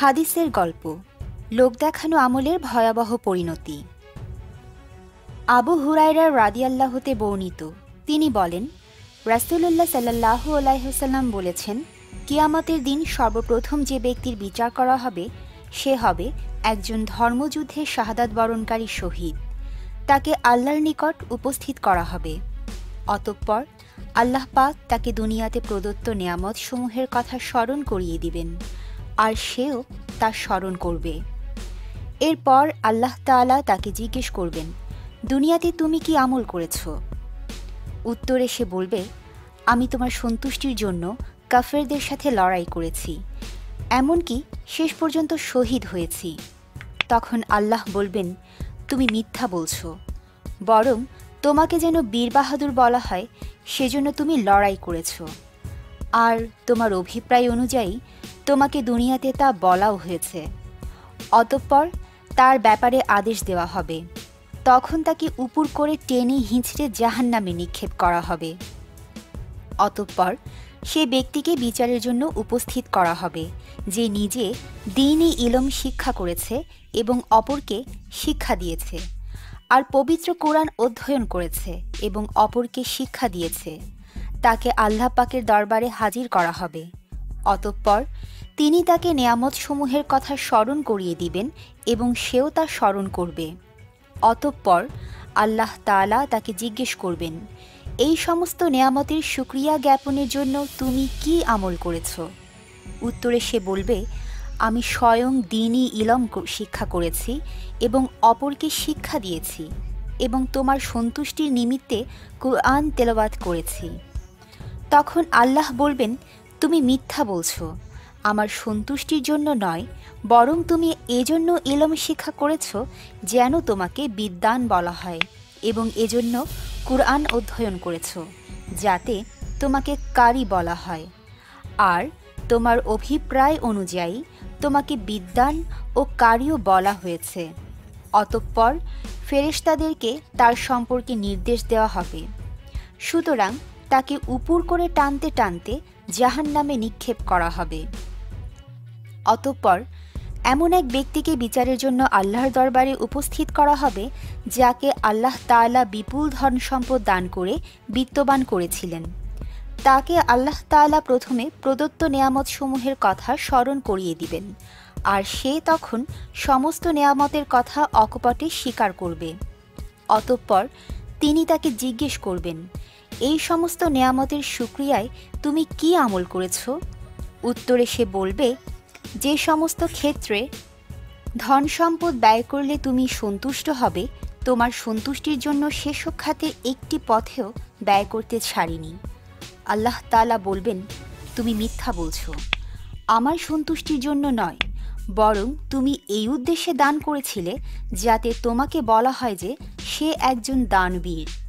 হাদিসের গল্প। লোক দেখানো আমলের ভয়াবহ পরিণতি। আবু হুরাইরা রাদিয়াল্লাহতে বর্ণিত। তিনি বলেন, রাসুলুল্লাহ সাল্লাহ আলাইসাল্লাম বলেছেন, কিয়ামতের দিন সর্বপ্রথম যে ব্যক্তির বিচার করা হবে, সে হবে একজন ধর্মযুদ্ধে শাহাদাত বরণকারী শহীদ। তাকে আল্লাহর নিকট উপস্থিত করা হবে। অতঃপর আল্লাহ পাক তাকে দুনিয়াতে প্রদত্ত নিয়ামত সমূহের কথা স্মরণ করিয়ে দিবেন। আর সেও তা স্মরণ করবে। এরপর আল্লাহ তাআলা তাকে জিজ্ঞেস করবেন, দুনিয়াতে তুমি কি আমল করেছ? উত্তরে সে বলবে, আমি তোমার সন্তুষ্টির জন্য কাফেরদের সাথে লড়াই করেছি, এমনকি শেষ পর্যন্ত শহীদ হয়েছি। তখন আল্লাহ বলবেন, তুমি মিথ্যা বলছো, বরং তোমাকে যেন বীর বাহাদুর বলা হয়, সেজন্য তুমি লড়াই করেছ। আর তোমার অভিপ্রায় অনুযায়ী তোমাকে দুনিয়াতে তা বলাও হয়েছে। অতঃপর তার ব্যাপারে আদেশ দেওয়া হবে। তখন তাকে উপুর করে টেনে হিঁচড়ে জাহান নামে নিক্ষেপ করা হবে। অতঃপর সে ব্যক্তিকে বিচারের জন্য উপস্থিত করা হবে, যে নিজে দিনই ইলম শিক্ষা করেছে এবং অপরকে শিক্ষা দিয়েছে, আর পবিত্র কোরআন অধ্যয়ন করেছে এবং অপরকে শিক্ষা দিয়েছে। তাকে আল্লাহ পাকের দরবারে হাজির করা হবে। অতঃপর তিনি তাকে নেয়ামতসমূহের কথা স্মরণ করিয়ে দিবেন এবং সেও তা স্মরণ করবে। অতঃপর আল্লাহ তালা তাকে জিজ্ঞেস করবেন, এই সমস্ত নেয়ামতের সুক্রিয়া জ্ঞাপনের জন্য তুমি কি আমল করেছ? উত্তরে সে বলবে, আমি স্বয়ং দিনই ইলম শিক্ষা করেছি এবং অপরকে শিক্ষা দিয়েছি এবং তোমার সন্তুষ্টির নিমিত্তে কুরআন তেলাওয়াত করেছি। তখন আল্লাহ বলবেন, তুমি মিথ্যা বলছো। আমার সন্তুষ্টির জন্য নয়, বরং তুমি এজন্য ইলম শিক্ষা করেছ যেন তোমাকে বিদ্যান বলা হয় এবং এজন্য কুরআন অধ্যয়ন করেছ, যাতে তোমাকে কারি বলা হয়। আর তোমার অভিপ্রায় অনুযায়ী তোমাকে বিদ্যান ও কারিও বলা হয়েছে। অতঃপর ফেরেশতাদেরকে তার সম্পর্কে নির্দেশ দেওয়া হবে। সুতরাং তাকে উপুর করে টানতে টানতে জাহান নামে নিক্ষেপ করা হবে। অতঃপর এমন এক ব্যক্তিকে বিচারের জন্য আল্লাহর দরবারে উপস্থিত করা হবে, যাকে আল্লাহ তাআলা বিপুল ধন সম্পদ দান করে বিত্তবান করেছিলেন। তাকে আল্লাহ তাআলা প্রথমে প্রদত্ত নেয়ামত সমূহের কথা স্মরণ করিয়ে দিবেন, আর সে তখন সমস্ত নেয়ামতের কথা অকপটে স্বীকার করবে। অতঃপর তিনি তাকে জিজ্ঞেস করবেন এই সমস্ত নেয়ামতের সুক্রিয়ায় তুমি কি আমল করেছ? উত্তরে সে বলবে, যে সমস্ত ক্ষেত্রে ধন সম্পদ ব্যয় করলে তুমি সন্তুষ্ট হবে, তোমার সন্তুষ্টির জন্য সেসব খাতে একটি পথেও ব্যয় করতে ছাড়িনি। আল্লাহ তালা বলবেন, তুমি মিথ্যা বলছো। আমার সন্তুষ্টির জন্য নয়, বরং তুমি এই উদ্দেশ্যে দান করেছিলে যাতে তোমাকে বলা হয় যে সে একজন দানবীর।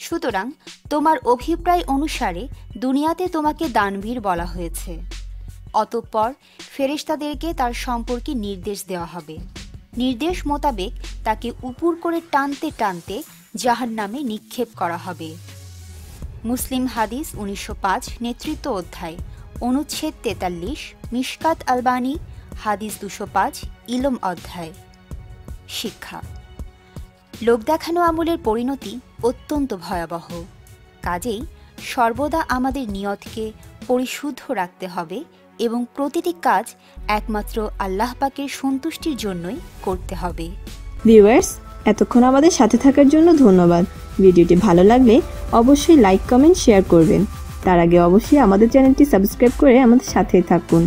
সুতরাং তোমার অভিপ্রায় অনুসারে দুনিয়াতে তোমাকে দানবীর বলা হয়েছে। অতঃপর ফেরেশতাদেরকে তার সম্পর্কে নির্দেশ দেওয়া হবে। নির্দেশ মোতাবেক তাকে উপুর করে টানতে টানতে জাহান নামে নিক্ষেপ করা হবে। মুসলিম হাদিস উনিশশো পাঁচ নেতৃত্ব অধ্যায়, অনুচ্ছেদ তেতাল্লিশ, মিশকাত আলবানি, হাদিস দুশো পাঁচ, ইলম অধ্যায়। শিক্ষা। লোক দেখানো আমলের পরিণতি অত্যন্ত ভয়াবহ। কাজেই সর্বদা আমাদের নিয়তকে পরিশুদ্ধ রাখতে হবে এবং প্রতিটি কাজ একমাত্র আল্লাহ পাকের সন্তুষ্টির জন্যই করতে হবে। ভিউয়ার্স, এতক্ষণ আমাদের সাথে থাকার জন্য ধন্যবাদ। ভিডিওটি ভালো লাগলে অবশ্যই লাইক, কমেন্ট, শেয়ার করবেন। তার আগে অবশ্যই আমাদের চ্যানেলটি সাবস্ক্রাইব করে আমাদের সাথেই থাকুন।